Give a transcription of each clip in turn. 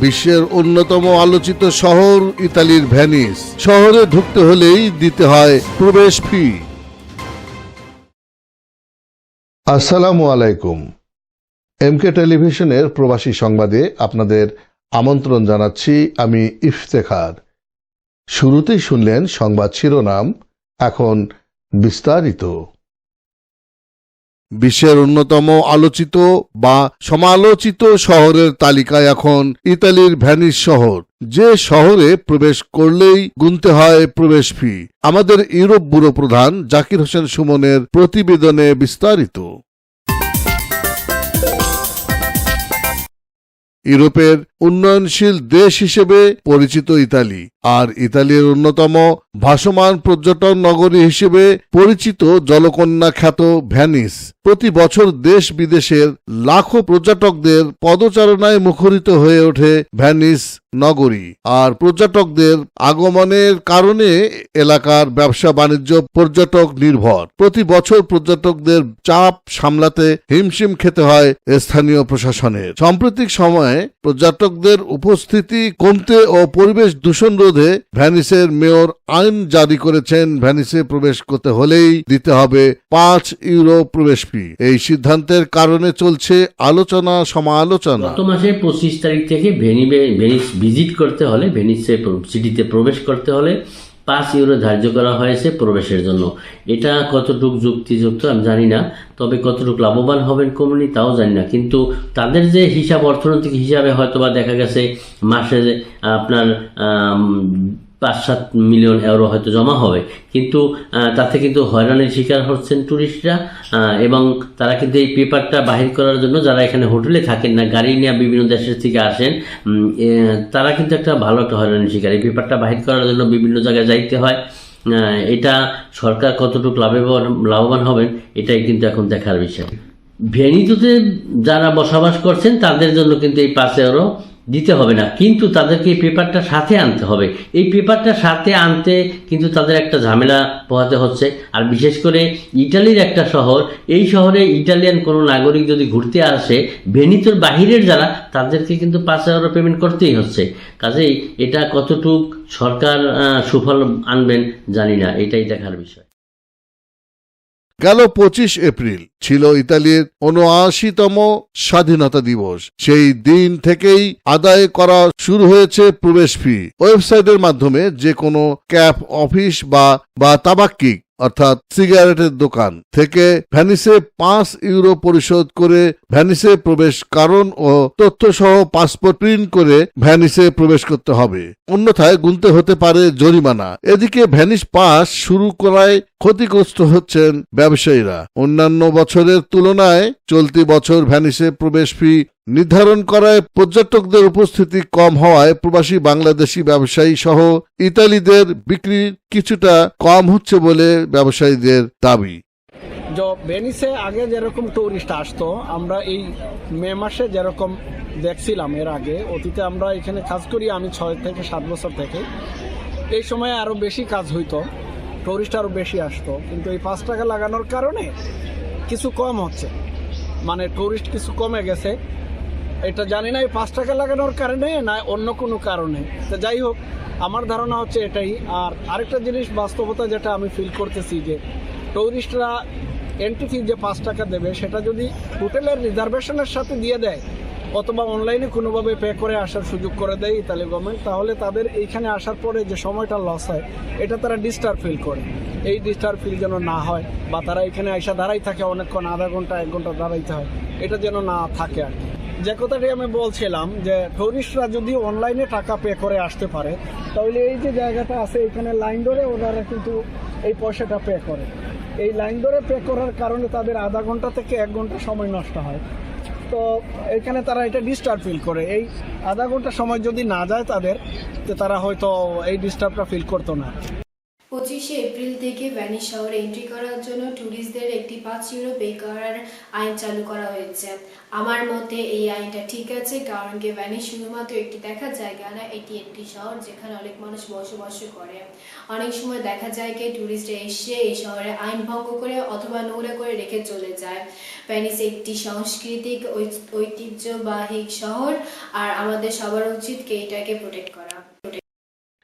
বিশ্বের অন্যতম আলোচিত শহর ইতালির ভ্যানিস শহরে ঢুকতে হলেই দিতে হয় প্রবেশ ফি। আসসালামু আলাইকুম। এমকে টেলিভিশনের প্রবাসী সংবাদে আপনাদের আমন্ত্রণ জানাচ্ছি আমি ইফতেখার। শুরুতেই শুনলেন সংবাদ শিরোনাম, এখন বিস্তারিত। বিশ্বের অন্যতম আলোচিত বা সমালোচিত শহরের তালিকায় এখন ইতালির ভ্যানিস শহর, যে শহরে প্রবেশ করলেই গুনতে হয় প্রবেশ ফি। আমাদের ইউরোপ ব্যুরো প্রধান জাকির হোসেন সুমনের প্রতিবেদনে বিস্তারিত। ইউরোপের উন্নয়নশীল দেশ হিসেবে পরিচিত ইতালি। আর ইতালির অন্যতম ভাসমান পর্যটন নগরী হিসেবে পরিচিত জলকন্যা খ্যাত ভ্যানিস। প্রতি বছর দেশ বিদেশের লাখো পর্যটকদের পদচারণায় মুখরিত হয়ে ওঠে ভ্যানিস নগরী। আর পর্যটকদের আগমনের কারণে এলাকার ব্যবসা বাণিজ্য পর্যটক নির্ভর। প্রতি বছর পর্যটকদের চাপ সামলাতে হিমশিম খেতে হয় স্থানীয় প্রশাসনের। সাম্প্রতিক সময়ে পর্যটকদের উপস্থিতি কমতে ও পরিবেশ দূষণ রোধে ভ্যানিসের মেয়র আইন জারি করেছেন। ভ্যানিসে প্রবেশ করতে হলেই দিতে হবে পাঁচ ইউরো প্রবেশ ফি। এই সিদ্ধান্তের কারণে চলছে আলোচনা সমালোচনা গত মাসের পঁচিশ তারিখ থেকে ভেনিবে ভেনিস ভিজিট করতে হলে ভেনিসে সিটিতে প্রবেশ করতে হলে পাঁচ ইউরো ধার্য করা হয়েছে প্রবেশের জন্য। এটা কতটুকু যুক্তিযুক্ত আমি জানি না, তবে কতটুকু লাভবান হবেন কমনি তাও জানি না। কিন্তু তাদের যে হিসাব অর্থনৈতিক হিসাবে হয়তোবা দেখা গেছে মাসে আপনার পাঁচ সাত মিলিয়ন ইউরো হয়তো জমা হবে। কিন্তু তাতে কিন্তু হয়রানির শিকার হচ্ছেন ট্যুরিস্টরা এবং তারা কিন্তু এই পেপারটা বাহির করার জন্য যারা এখানে হোটেলে থাকেন না, গাড়ি নিয়ে বিভিন্ন দেশের থেকে আসেন তারা কিন্তু একটা ভালো একটা হয়রানির শিকার। এই পেপারটা বাহির করার জন্য বিভিন্ন জায়গায় যাইতে হয়। এটা সরকার কতটুকু লাভবান লাভবান হবেন, এটাই কিন্তু এখন দেখার বিষয়। ভেনিতুতে যারা বসবাস করছেন, তাদের জন্য কিন্তু এই পাঁচ ইউরো দিতে হবে না। কিন্তু তাদেরকে এই পেপারটা সাথে আনতে হবে। এই পেপারটা সাথে আনতে কিন্তু তাদের একটা ঝামেলা পোহাতে হচ্ছে। আর বিশেষ করে ইটালির একটা শহর, এই শহরে ইটালিয়ান কোনো নাগরিক যদি ঘুরতে আসে ভেনিতোর বাহিরের যারা, তাদেরকে কিন্তু পাঁচ ইউরো পেমেন্ট করতেই হচ্ছে। কাজেই এটা কতটুক সরকার সুফল আনবেন জানি না। এটাই দেখার বিষয়। গেল পঁচিশ এপ্রিল। ছিল ইতালির উনআশিতম স্বাধীনতা দিবস। সেই দিন থেকেই আদায় করা শুরু হয়েছে প্রবেশ ফি। ওয়েবসাইটের মাধ্যমে যে কোনো ক্যাপ অফিস বা বা তাবাক্কিক অর্থাৎ সিগারেটের দোকান থেকে ভ্যানিসে পাঁচ ইউরো পরিশোধ করে ভ্যানিসে প্রবেশ কারণ ও তথ্য সহ পাসপোর্ট প্রিন্ট করে ভ্যানিসে প্রবেশ করতে হবে। অন্যথায় গুনতে হতে পারে জরিমানা। এদিকে ভ্যানিস পাস শুরু করায় ক্ষতিগ্রস্ত হচ্ছেন ব্যবসায়ীরা। অন্যান্য বছরের তুলনায় চলতি বছর ভ্যানিসে প্রবেশ ফি নির্ধারণ করায় পর্যটকদের উপস্থিতি কম হওয়ায় প্রবাসী বাংলাদেশি ব্যবসায়ী সহ ইতালিদের বিক্রি কিছুটা কম হচ্ছে বলে ব্যবসায়ীদের দাবি। ভেনিসে আগে যেরকম টুরিস্ট আসতো, আমরা এই মে মাসে যেরকম দেখছিলাম এর আগে, অতীতে আমরা এখানে কাজ করি আমি ছয় থেকে সাত বছর থেকে। এই সময় আরও বেশি কাজ হইতো টুরিস্ট আরও বেশি আসতো, কিন্তু এই পাঁচ টাকা লাগানোর কারণে কিছু কম হচ্ছে। মানে টুরিস্ট কিছু কমে গেছে এটা জানি না, এই পাঁচ টাকা লাগানোর কারণে না অন্য কোনো কারণে। তো যাই হোক, আমার ধারণা হচ্ছে এটাই। আর আরেকটা জিনিস, বাস্তবতা যেটা আমি ফিল করতেছি যে টুরিস্টরা এন্ট্রি ফি যে পাঁচ টাকা দেবে, সেটা যদি হোটেলের রিজার্ভেশনের সাথে দিয়ে দেয়, অথবা অনলাইনে কোনোভাবে পে করে আসার সুযোগ করে দেয় ইতালি গভর্নমেন্ট তাহলে তাদের এইখানে আসার পরে যে সময়টা লস হয়, এটা তারা ডিস্টার্ব ফিল করে। এই ডিস্টার্ব ফিল যেন না হয়, বা তারা এখানে আইসা দাঁড়াই থাকে অনেকক্ষণ, আধা ঘণ্টা, এক ঘণ্টা দাঁড়াইতে হয়, এটা যেন না থাকে আর কি। যে কথাটি আমি বলছিলাম যে টুরিস্টরা যদি অনলাইনে টাকা পে করে আসতে পারে, তাহলে এই যে জায়গাটা আছে, এখানে লাইন ধরে ওনারা কিন্তু এই পয়সাটা পে করে। এই লাইন ধরে পে করার কারণে তাদের আধা ঘণ্টা থেকে এক ঘণ্টা সময় নষ্ট হয়। তো এখানে তারা এটা ডিস্টার্ব ফিল করে। এই আধা ঘণ্টা সময় যদি না যায় তাদের তারা হয়তো এই ডিস্টার্বটা ফিল করতো না। পঁচিশে এপ্রিল থেকে ভ্যানিস শহরে এন্ট্রি করার জন্য ট্যুরিস্টদের একটি পাঁচ ইউরো পে করার আইন চালু করা হয়েছে। আমার মতে এই আইনটা ঠিক আছে, কারণ কি ভ্যানিস শুধুমাত্র একটি দেখার জায়গা না, এটি একটি শহর যেখানে অনেক মানুষ বসবাস করে। অনেক সময় দেখা যায় কি ট্যুরিস্ট এসে এই শহরে আইন ভঙ্গ করে অথবা নোংরা করে রেখে চলে যায়। ভ্যানিস একটি সাংস্কৃতিক ঐতিহ্যবাহী শহর, আর আমাদের সবার উচিত কি এটাকে প্রোটেক্ট করা।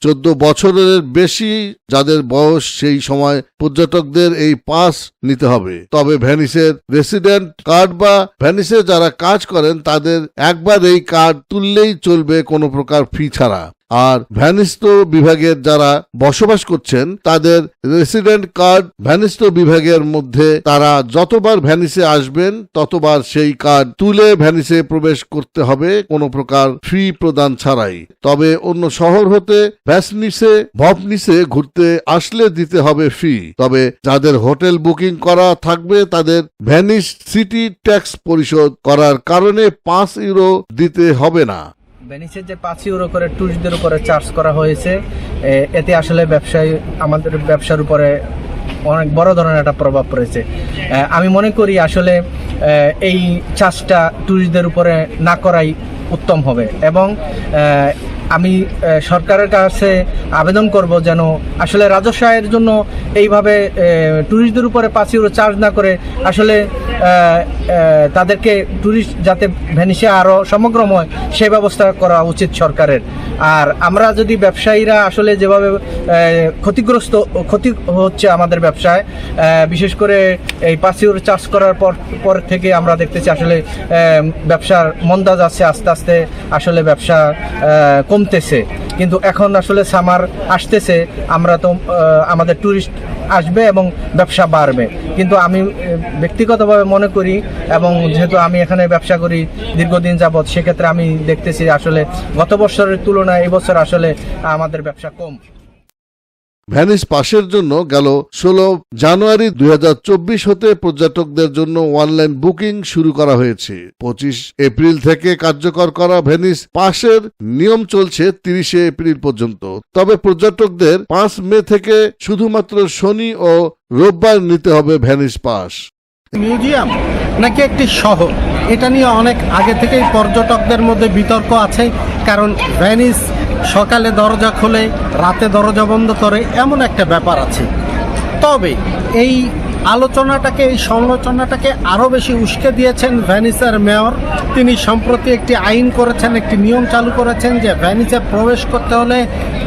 চোদ্দ বছরের বেশি যাদের বয়স সেই সময় পর্যটকদের এই পাস নিতে হবে। তবে ভ্যানিসের রেসিডেন্ট কার্ড বা ভ্যানিসে যারা কাজ করেন, তাদের একবার এই কার্ড তুললেই চলবে কোনো প্রকার ফি ছাড়া। আর ভ্যানিস্ত বিভাগের যারা বসবাস করছেন, তাদের রেসিডেন্ট কার্ড ভ্যানিস্ত বিভাগের মধ্যে তারা যতবার ভ্যানিসে আসবেন, ততবার সেই কার্ড তুলে ভ্যানিসে প্রবেশ করতে হবে, কোনো প্রকার ফি প্রদান ছাড়াই। তবে অন্য শহর হতে ভ্যাসনিসে, ভবনিসে ঘুরতে আসলে দিতে হবে ফি তবে যাদের হোটেল বুকিং করা থাকবে, তাদের ভ্যানিস সিটি ট্যাক্স পরিশোধ করার কারণে পাঁচ ইউরো দিতে হবে না। ভেনিসের যে পাঁচ ইউরো করে ট্যুরিস্টদের উপরে চার্জ করা হয়েছে এতে আসলে ব্যবসায়ী, আমাদের ব্যবসার উপরে অনেক বড় ধরনের একটা প্রভাব পড়েছে। আমি মনে করি আসলে এই চার্জটা ট্যুরিস্টদের উপরে না করাই উত্তম হবে। এবং আমি সরকারের কাছে আবেদন করব যেন আসলে রাজস্ব আয়ের জন্য এইভাবে ট্যুরিস্টদের উপরে পাঁচ ইউরো চার্জ না করে আসলে তাদেরকে ট্যুরিস্ট যাতে ভেনিসে আরও সমগ্রময় সেই ব্যবস্থা করা উচিত সরকারের। আর আমরা যদি ব্যবসায়ীরা আসলে যেভাবে ক্ষতিগ্রস্ত ক্ষতি হচ্ছে আমাদের ব্যবসায় বিশেষ করে এই পাঁচ ইউরো চার্জ করার পর পর থেকে আমরা দেখতেছি আসলে ব্যবসার মন্দা যাচ্ছে আস্তে আস্তে আসলে ব্যবসা এ, কমতেছে কিন্তু এখন আসলে সামার আসতেছে, আমরা তো আমাদের ট্যুরিস্ট আসবে এবং ব্যবসা বাড়বে। কিন্তু আমি ব্যক্তিগতভাবে মনে করি এবং যেহেতু আমি এখানে ব্যবসা করি দীর্ঘদিন যাবৎ, সেক্ষেত্রে আমি দেখতেছি আসলে গত বছরের তুলনায় এবছর আসলে আমাদের ব্যবসা কম। ভ্যানিস পাসের জন্য গেল ষোলো জানুয়ারি দু হাজার চব্বিশ হতে পর্যটকদের জন্য অনলাইন বুকিং শুরু করা হয়েছে। পঁচিশ এপ্রিল থেকে কার্যকর করা ভ্যানিস পাসের নিয়ম চলছে তিরিশে এপ্রিল পর্যন্ত। তবে পর্যটকদের পাঁচ মে থেকে শুধুমাত্র শনি ও রোববার নিতে হবে ভ্যানিস পাস। মিউজিয়াম নাকি একটি শহর? এটা নিয়ে অনেক আগে থেকেই পর্যটকদের মধ্যে বিতর্ক আছে, কারণ ভ্যানিস সকালে দরজা খোলে রাতে দরজা বন্ধ করে এমন একটা ব্যাপার আছে। তবে এই আলোচনাটাকে, এই সমালোচনাটাকে আরও বেশি উস্কে দিয়েছেন ভ্যানিসের মেয়র। তিনি সম্প্রতি একটি আইন করেছেন, একটি নিয়ম চালু করেছেন যে ভ্যানিসে প্রবেশ করতে হলে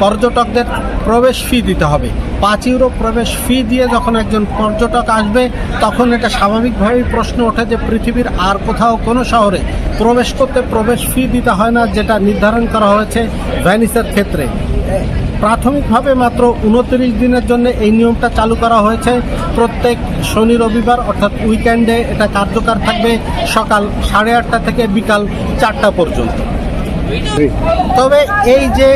পর্যটকদের প্রবেশ ফি দিতে হবে। পাঁচ ইউরো প্রবেশ ফি দিয়ে যখন একজন পর্যটক আসবে, তখন এটা স্বাভাবিকভাবেই প্রশ্ন ওঠে যে পৃথিবীর আর কোথাও কোনো শহরে প্রবেশ করতে প্রবেশ ফি দিতে হয় না, যেটা নির্ধারণ করা হয়েছে ভ্যানিসের ক্ষেত্রে। প্রাথমিকভাবে মাত্র উনত্রিশ দিনের জন্য এই নিয়মটা চালু করা হয়েছে। প্রত্যেক শনি, রবিবার অর্থাৎ উইকেন্ডে এটা কার্যকর থাকবে সকাল সাড়ে আটটা থেকে বিকাল চারটা পর্যন্ত। তবে এই যে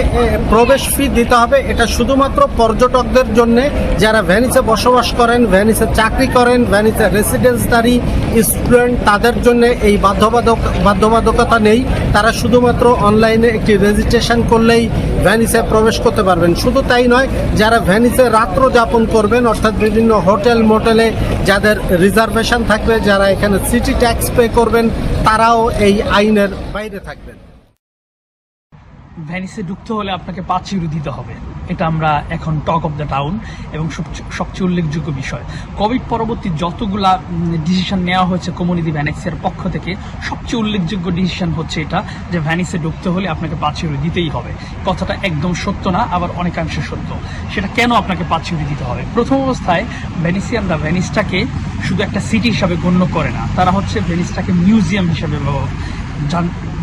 প্রবেশ ফি দিতে হবে, এটা শুধুমাত্র পর্যটকদের জন্য। যারা ভ্যানিসে বসবাস করেন, ভ্যানিসে চাকরি করেন, ভ্যানিসে রেসিডেন্সদারি স্টুডেন্ট তাদের জন্য এই বাধ্যবাধক, বাধ্যবাধকতা নেই। তারা শুধুমাত্র অনলাইনে একটি রেজিস্ট্রেশন করলেই ভ্যানিসে প্রবেশ করতে পারবেন। শুধু তাই নয়, যারা ভ্যানিসে রাত্র যাপন করবেন, অর্থাৎ বিভিন্ন হোটেল, মোটেলে যাদের রিজার্ভেশন থাকবে, যারা এখানে সিটি ট্যাক্স পে করবেন, তারাও এই আইনের বাইরে থাকবেন। ভ্যানিসে ঢুকতে হলে আপনাকে পাঁচ ইউরো দিতে হবে। এটা আমরা এখন টক অফ দ্য টাউন এবং সবচেয়ে- উল্লেখযোগ্য বিষয়। কোভিড পরবর্তী যতগুলা ডিসিশন নেওয়া হয়েছে কমিউনিটি ভ্যানিক্সের পক্ষ থেকে, সবচেয়ে উল্লেখযোগ্য ডিসিশন হচ্ছে এটা যে ভ্যানিসে ঢুকতে হলে আপনাকে পাঁচ ইউরো দিতেই হবে। কথাটা একদম সত্য না, আবার অনেকাংশে সত্য। সেটা কেন আপনাকে পাঁচ ইউরো দিতে হবে? প্রথম অবস্থায় ভ্যানিসিয়ানরা ভ্যানিসটাকে শুধু একটা সিটি হিসাবে গণ্য করে না, তারা হচ্ছে ভ্যানিসটাকে মিউজিয়াম হিসাবে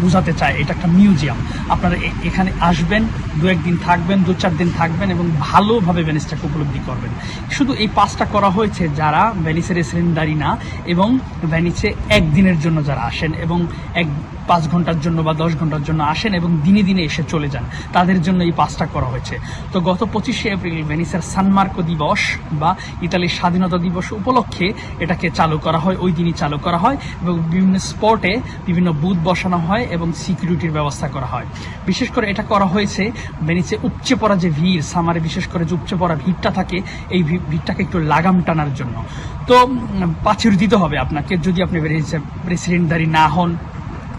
বোঝাতে চায়, এটা একটা মিউজিয়াম। আপনারা এখানে আসবেন, দু একদিন থাকবেন, দু চার দিন থাকবেন এবং ভালোভাবে ভেনিসটাকে উপলব্ধি করবেন। শুধু এই পাঁচটা করা হয়েছে যারা ভেনিসের রেসিডেন্টদারি না, এবং ভেনিসে একদিনের জন্য যারা আসেন এবং এক পাঁচ ঘণ্টার জন্য বা দশ ঘণ্টার জন্য আসেন এবং দিনে দিনে এসে চলে যান। তাদের জন্য এই পাসটা করা হয়েছে। তো গত পঁচিশে এপ্রিল ভেনিসের সানমার্কো দিবস বা ইতালির স্বাধীনতা দিবস উপলক্ষে এটাকে চালু করা হয়। ওই দিনই চালু করা হয় এবং বিভিন্ন স্পটে বিভিন্ন বুথ বসানো হয় এবং সিকিউরিটির ব্যবস্থা করা হয়। বিশেষ করে এটা করা হয়েছে ভেনিসে উপচে পড়া যে ভিড়, সামারে বিশেষ করে যে উপচে পড়া ভিড়টা থাকে, এই ভিড়টাকে একটু লাগাম টানার জন্য। তো পাচির দিতে হবে আপনাকে। যদি আপনি প্রেসিডেন্টদারি না হন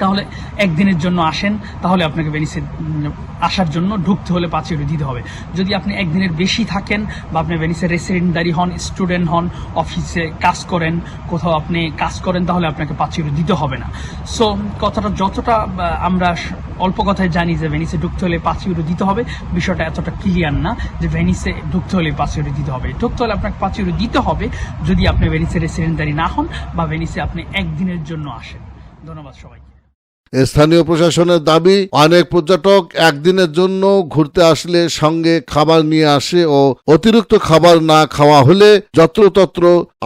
তাহলে একদিনের জন্য আসেন, তাহলে আপনাকে ভেনিসে আসার জন্য ঢুকতে হলে পাঁচ ইউরো দিতে হবে। যদি আপনি একদিনের বেশি থাকেন বা আপনি ভেনিসের রেসিডেন্টদারি হন স্টুডেন্ট হন অফিসে কাজ করেন, কোথাও আপনি কাজ করেন, তাহলে আপনাকে পাঁচ ইউরো দিতে হবে না। সো কথাটা যতটা আমরা অল্প কথায় জানি যে ভেনিসে ঢুকতে হলে পাঁচ ইউরো দিতে হবে, বিষয়টা এতটা ক্লিয়ার না যে ভেনিসে ঢুকতে হলে পাঁচ ইউরো দিতে হবে। ঢুকতে হলে আপনাকে পাঁচ ইউরো দিতে হবে যদি আপনি ভেনিসের রেসিডেন্টদারি না হন বা ভেনিসে আপনি একদিনের জন্য আসেন। ধন্যবাদ সবাইকে। স্থানীয় প্রশাসনের দাবি, অনেক পর্যটক একদিনের জন্য ঘুরতে আসলে সঙ্গে খাবার নিয়ে আসে ও অতিরিক্ত খাবার না খাওয়া হলে যত্রতত্র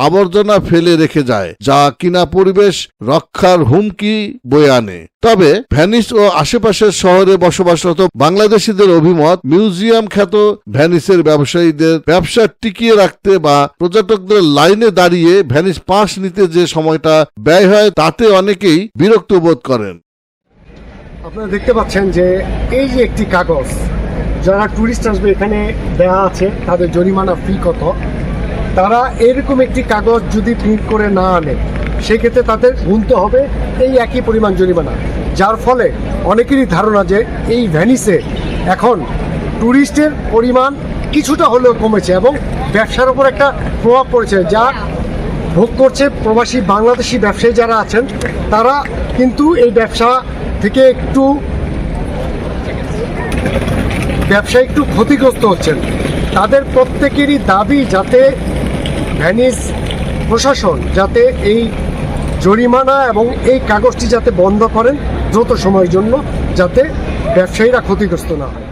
আবর্জনা ফেলে রেখে যায়, যা কিনা পরিবেশ রক্ষার হুমকি বয়ে আনে। তবে ভ্যানিস ও আশেপাশের শহরে বসবাসরত বাংলাদেশিদের অভিমত, মিউজিয়াম খ্যাত ভ্যানিসের ব্যবসায়ীদের ব্যবসা টিকিয়ে রাখতে বা পর্যটকদের লাইনে দাঁড়িয়ে ভ্যানিস পাস নিতে যে সময়টা ব্যয় হয়, তাতে অনেকেই বিরক্ত বোধ করেন। আপনারা দেখতে পাচ্ছেন যে এই যে একটি কাগজ, যারা ট্যুরিস্ট আসবে এখানে দেয়া আছে, তাদের জরিমানা ফি কত? তারা এরকম একটি কাগজ যদি প্রিন্ট করে না আনে, সেক্ষেত্রে তাদের গুনতে হবে এই একই পরিমাণ জরিমানা। যার ফলে অনেকেরই ধারণা যে এই ভ্যানিসে এখন ট্যুরিস্টের পরিমাণ কিছুটা হলেও কমেছে এবং ব্যবসার উপর একটা প্রভাব পড়েছে, যা ভোগ করছে প্রবাসী বাংলাদেশি ব্যবসায়ী যারা আছেন, তারা কিন্তু এই ব্যবসা থেকে একটু ব্যবসা একটু ক্ষতিগ্রস্ত হচ্ছেন। তাদের প্রত্যেকেরই দাবি যাতে ভ্যানিস প্রশাসন যাতে এই জরিমানা এবং এই কাগজটি যাতে বন্ধ করেন দ্রুত সময়ের জন্য, যাতে ব্যবসায়ীরা ক্ষতিগ্রস্ত না হয়।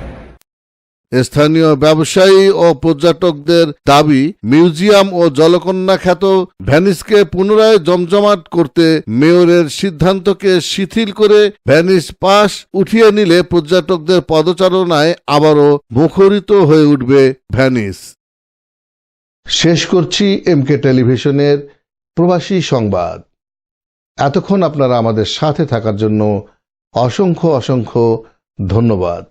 স্থানীয় ব্যবসায়ী ও পর্যটকদের দাবি, মিউজিয়াম ও জলকন্যা খ্যাত ভ্যানিসকে পুনরায় জমজমাট করতে মেয়রের সিদ্ধান্তকে শিথিল করে ভ্যানিস পাস উঠিয়ে নিলে পর্যটকদের পদচারণায় আবারও মুখরিত হয়ে উঠবে ভ্যানিস শেষ করছি এমকে টেলিভিশনের প্রবাসী সংবাদ। এতক্ষণ আপনারা আমাদের সাথে থাকার জন্য অসংখ্য অসংখ্য ধন্যবাদ।